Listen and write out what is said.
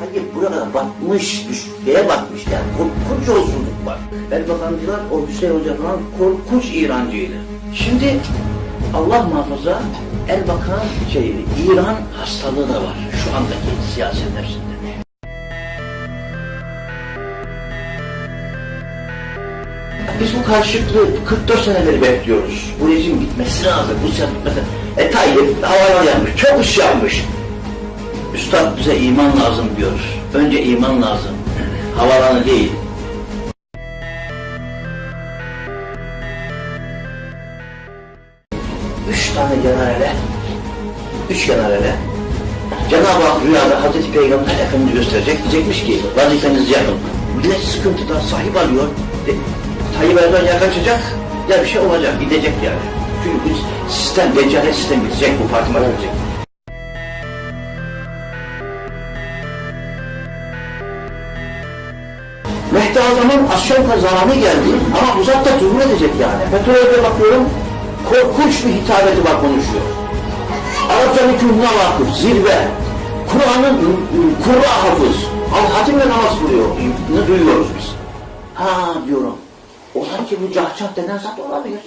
Memleket burada batmış, düşmeye batmış yani. Korkunç yolsuzluk var. Erbakancılar, o Hüseyin Hoca falan korkunç İrancıydı. Şimdi Allah muhafaza Erbakan şey, İran hastalığı da var şu andaki siyaset hepsinde. Biz bu karşılıklı 44 seneleri bekliyoruz. Bu rejim gitmesi lazım. Bu siyaset bitmesi E Tayyip havayla yapmış. Çok iş yapmış. Bize iman lazım diyor. Önce iman lazım. Havalanı değil. Üç tane generale, üç generale Cenab-ı Hak rüyada Hazreti Peygamber Efendimiz gösterecek. Diyecekmiş ki vazifenizi yapın. Millet sıkıntıdan sahip alıyor. E, Tayyip Erdoğan yaklaşacak. Ya bir şey olacak, gidecek yani. Çünkü sistem, deccalet sistem bitecek, bu parti bitecek. Mehdi Azam'ın Asyonka zamanı geldi ama uzakta zuhur edecek yani. Petrolde bakıyorum korkunç bir hitabeti var konuşuyor. Arapçanın kühne vakıf, zirve. Kur'an'ın Kur'a hafız. Al-Hatim'le namaz kılıyor. Ne duyuyoruz biz. Ha diyorum. Ola ki bu cahçah denen zat olabilir.